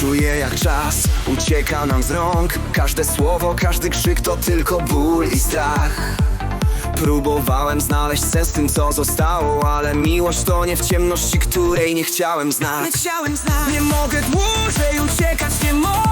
Czuję jak czas ucieka nam z rąk. Każde słowo, każdy krzyk to tylko ból i strach. Próbowałem znaleźć sens w tym co zostało Ale miłość to nie w ciemności, której nie chciałem znać. Nie chciałem znać. Nie mogę dłużej uciekać Nie mogę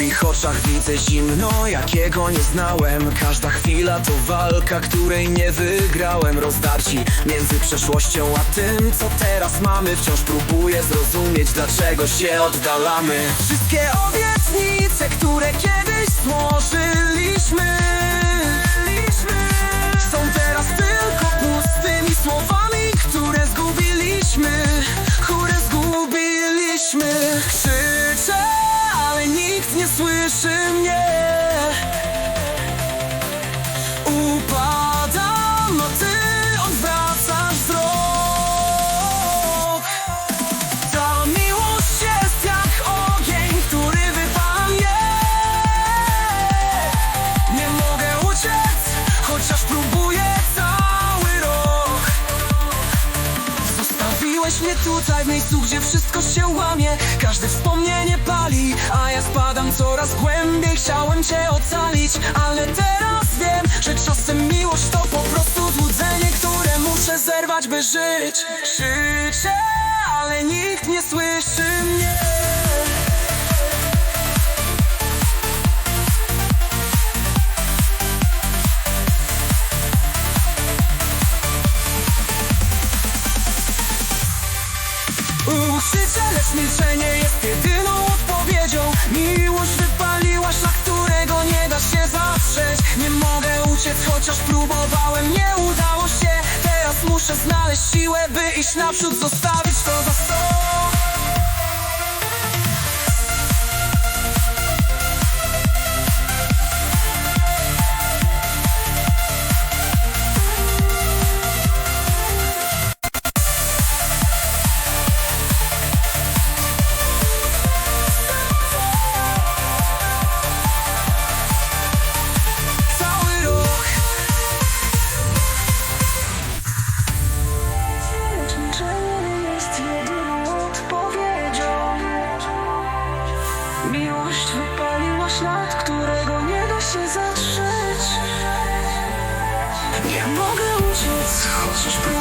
twoich oczach widzę zimno, jakiego nie znałem. Każda chwila to walka, której nie wygrałem. Rozdarci między przeszłością a tym, co teraz mamy. Wciąż próbuję zrozumieć, dlaczego się oddalamy. Wszystkie obietnice, które kiedyś nie Mnie tutaj w miejscu, gdzie wszystko się łamie. Każde wspomnienie pali, a ja spadam coraz głębiej. Chciałem cię ocalić, ale teraz wiem Że czasem miłość to po prostu złudzenie, które muszę zerwać, by żyć. Krzyczę, ale nikt nie słyszy mnie lecz milczenie jest jedyną odpowiedzią. Miłość wypaliła szlak, którego nie da się zatrzeć Nie mogę uciec, chociaż próbowałem, nie udało się. Teraz muszę znaleźć siłę, by iść naprzód, zostawić to za sobą Wypaliła ślad, którego nie da się zatrzeć. Nie mogę uciec, chociaż próbuję.